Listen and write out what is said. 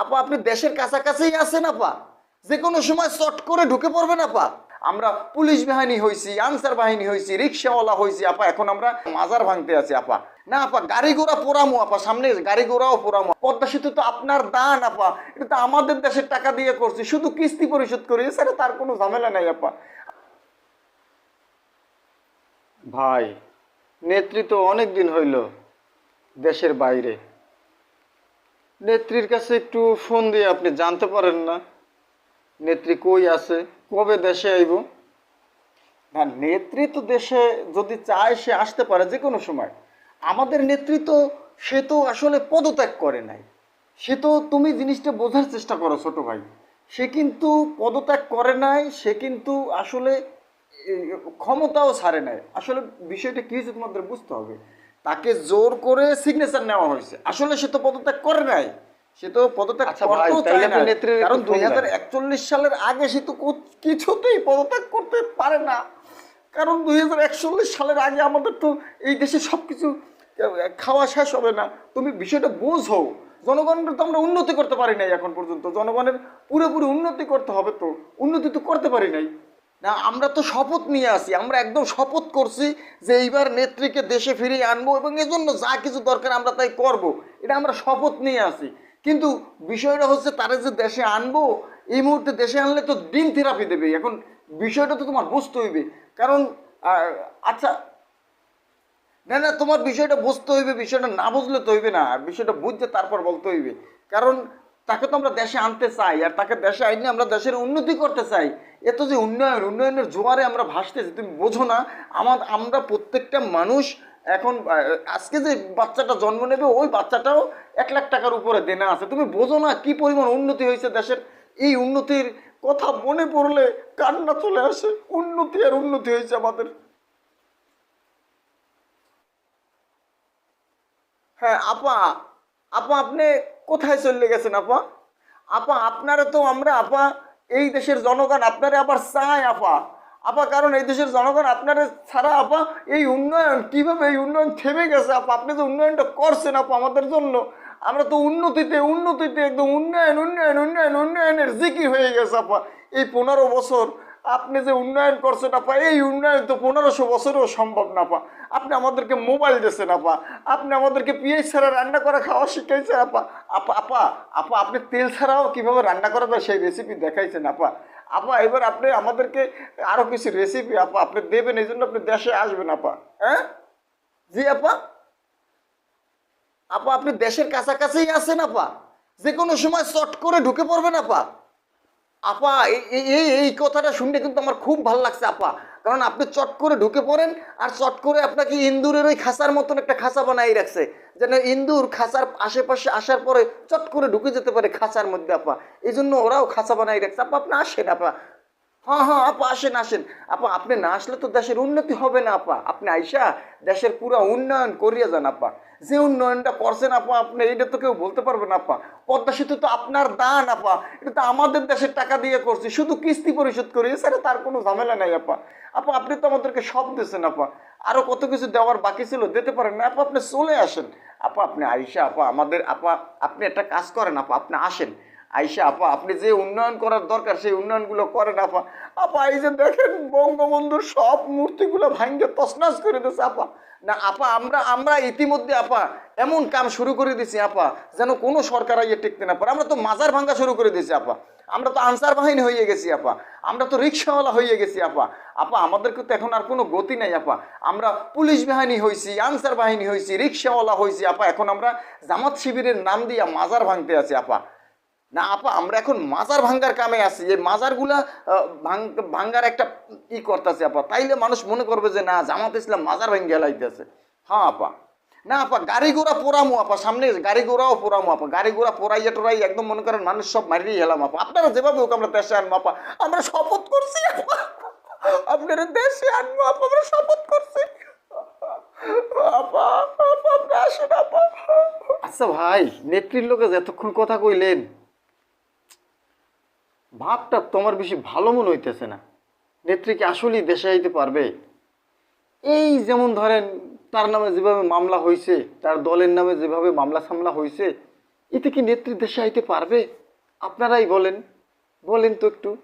আপা, আপনি দেশের কাছাকাছি আছেন, আপা। যে কোনো সময় চট করে ঢুকে পড়বেন, আপা। আমরা পুলিশ বাহিনী হয়েছি আনসার বাহিনী হয়েছি রিক্সাওয়ালা হয়েছি আপা, এখন আমরা মাজার ভাঙতে আছি, আপা। না, আপা, গাড়ি ঘোড়া পোড়ামো, আপা, সামনে গাড়ি ঘোড়াও পোড়ামো। পদ্মা সেতু তো আপনার দান, আপা। এটা তো আমাদের দেশের টাকা দিয়ে করছি, শুধু কিস্তি পরিশোধ করি স্যার তার কোনো ঝামেলা নাই, আপা। ভাই, নেতৃত্ব অনেক দিন হইল দেশের বাইরে। নেত্রীর কাছে একটু ফোন দিয়ে আপনি জানতে পারেন না। নেত্রী কই আছে? কবে দেশে আইব? না, নেত্রী তো দেশে যদি চায় সে আসতে পারে যে কোনো সময়। আমাদের নেতৃত্ব সে তো আসলে পদত্যাগ করে নাই। সে তো তুমি জিনিসটা বোঝার চেষ্টা করো ছোট ভাই। সে কিন্তু পদত্যাগ করে নাই, সে কিন্তু আসলে ক্ষমতাও ছাড়ে নাই। আসলে বিষয়টা কি হয়েছে তোমাদের বুঝতে হবে। তাকে জোর করে সিগনেচার নেওয়া হয়েছে। আসলে সে তো পদত্যাগ করে নাই। সে তো পদত্যাগ আচ্ছা করতেও চায় না কারণ দুই হাজার একচল্লিশ সালের আগে সে তো কিছুতেই পদত্যাগ করতে পারে না। কারণ দুই হাজার একচল্লিশ সালের আগে আমাদের তো এই দেশে সব কিছু খাওয়া শেষ হবে না। তুমি বিষয়টা বোঝো। জনগণের তো আমরা উন্নতি করতে পারি নাই এখন পর্যন্ত। জনগণের পুরোপুরি উন্নতি করতে হবে তো। উন্নতি তো করতে পারি নাই। না, আমরা তো শপথ নিয়ে আসি, আমরা একদম শপথ করছি যে এইবার নেত্রীকে দেশে ফিরিয়ে আনব এবং এজন্য যা কিছু দরকার আমরা তাই করব। এটা আমরা শপথ নিয়ে আসি। কিন্তু বিষয়টা হচ্ছে তারা যে দেশে আনব, এই মুহূর্তে দেশে আনলে তো ডিম থেরাপি দেবে। এখন বিষয়টা তো তোমার বুঝতে হইবে। কারণ আচ্ছা না না, তোমার বিষয়টা বুঝতে হইবে, বিষয়টা না বুঝলে তো হইবে না। বিষয়টা বুঝতে তারপর বলতে হইবে। কারণ তাকে তো আমরা দেশে আনতে চাই, আর তাকে দেশে আইনে আমরা দেশের উন্নতি করতে চাই। এত যে উন্নয়ন, উন্নয়নের জোয়ারে আমরা ভাসতেছি, তুমি বোঝো না। আমার, আমরা প্রত্যেকটা মানুষ এখন আজকে যে বাচ্চাটা জন্ম নেবে, ওই বাচ্চাটাও এক লাখ টাকার উপরে দেনা আছে। তুমি বোঝো না কি পরিমাণ উন্নতি হয়েছে দেশের? এই উন্নতির কথা মনে পড়লে কান্না চলে আসে। উন্নতি আর উন্নতি হয়েছে আমাদের। হ্যাঁ আপা আপা, আপনি কোথায় চলে গেছেন, আপা? আপা, আপনারা তো আমরা, আপা, এই দেশের জনগণ, আপনারা আবার চায়, আপা। আপা, কারণ এই দেশের জনগণ আপনারা ছাড়া, আপা, এই উন্নয়ন, কীভাবে এই উন্নয়ন থেমে গেছে, আপা? আপনি যে উন্নয়নটা করছেন, আপা, আমাদের জন্য। আমরা তো উন্নতিতে উন্নতিতে একদম উন্নয়ন উন্নয়ন উন্নয়ন, উন্নয়নের জিকি হয়ে গেছে, আপা। এই পনেরো বছর আপনি যে উন্নয়ন করছেন, আপা, এই উন্নয়ন তো পনেরোশো বছরেও সম্ভব না পা আপনি আমাদেরকে মোবাইল দিয়েছেন, আপা। আপনি আমাদেরকে পিএইচ ছাড়া রান্না করা খাওয়া শিখাইছেন, আপা। আপা আপা আপা, আপনি তেল ছাড়াও কীভাবে রান্না করা যায় সেই রেসিপি দেখাইছেন, আপা। আপা, এবার আপনি আমাদেরকে আরও কিছু রেসিপি আপা, আপনি দেবেন, এই জন্য আপনি দেশে আসবেন, আপা। হ্যাঁ? জি, আপা। আপা, আপনি দেশের কাছাকাছিই আছেন, আপা। যে কোনো সময় চট করে ঢুকে পড়বেন, আপা। আপা, এই- এই কথাটা শুনতে কিন্তু আমার খুব ভালো লাগছে, আপা। কারণ আপনি চট করে ঢুকে পড়েন আর চট করে আপনাকে ইন্দুরের ওই খাঁচার মতন একটা খাঁচা বানাই রাখছে, যেন ইন্দুর খাঁচার আশেপাশে আসার পরে চট করে ঢুকে যেতে পারে খাঁচার মধ্যে, আপা। এই জন্য ওরাও খাঁচা বানাই রাখছে। আপা, আপনি আসেন, আপা। হ্যাঁ হ্যাঁ আপা, আসেন আসেন। আপা, আপনি না আসলে তো দেশের উন্নতি হবে না, আপা। আপনি আইসা দেশের পুরো উন্নয়ন করিয়া যান, আপা। যে উন্নয়নটা করছেন, আপা, আপনি এটা তো কেউ বলতে পারবেন আপা। পদ্মা সেতু তো আপনার দান, আপা। এটা তো আমাদের দেশের টাকা দিয়ে করছি। শুধু কিস্তি পরিশোধ করি স্যার তার কোনো ঝামেলা নাই, আপা। আপা, আপনি তো আমাদেরকে সব দিয়েছেন আপা। আরও কত কিছু দেওয়ার বাকি ছিল, দিতে পারেন না, আপা, আপনি চলে আসেন। আপা, আপনি আইসা, আপা, আমাদের, আপা, আপনি একটা কাজ করেন, আপা, আপনি আসেন। আইসা, আপা, আপনি যে উন্নয়ন করার দরকার, সেই উন্নয়নগুলো করেন, আপা। আপা, এই যে দেখেন, বঙ্গবন্ধুর সব মূর্তিগুলো ভাঙ্গে তসনাস করে দিয়েছে আপা। না, আপা, আমরা আমরা ইতিমধ্যে, আপা, এমন কাম শুরু করে দিছি, আপা, যেন কোনো সরকার ইয়ে টিকতে না পারে। আমরা তো মাজার ভাঙ্গা শুরু করে দিয়েছি আপা। আমরা তো আনসার বাহিনী হয়ে গেছি, আপা। আমরা তো রিক্সাওয়ালা হয়ে গেছি, আপা। আপা, আমাদেরকে তো এখন আর কোনো গতি নাই, আপা। আমরা পুলিশ বাহিনী হয়েছি আনসার বাহিনী হয়েছি রিক্সাওয়ালা হয়েছি আপা। এখন আমরা জামাত শিবিরের নাম দিয়া মাজার ভাঙতে আছি, আপা। না, আপা, আমরা এখন মাজার ভাঙ্গার কামে আছি। যে মাজারগুলা ভাঙ্গার একটা ই করতেছে, আপা। তাইলে মানুষ মনে করবে যে, না, জামাত ইসলাম মাজার ভাঙ্গে হেলাইতেছে হ্যাঁ আপা। না, আপা, গাড়ি ঘোড়া পোড়ামো, আপা। সামনে গাড়ি ঘোড়াও পোড়ামো, আপা। গাড়ি ঘোড়া পোড়াইয়া টোড়াই একদম মনে করেন মানুষ সব মারিয়ে হেলাম, আপা। আপনারা যেভাবে হোক আমরা দেশে আনব, আপা। আমরা শপথ করছি, আপা। আপনারা দেশে আনব, আপা। আমরা শপথ করছি। আচ্ছা ভাই, নেত্রীর লোকে এতক্ষণ কথা কইলেন ভাবটা তোমার বেশি ভালো মনে হইতেছে না। নেত্রী কি আসলেই দেশে আইতে পারবে? এই যেমন ধরেন, তার নামে যেভাবে মামলা হয়েছে তার দলের নামে যেভাবে মামলা সামলা হয়েছে এতে কি নেত্রী দেশে আইতে পারবে? আপনারাই বলেন। বলেন তো একটু।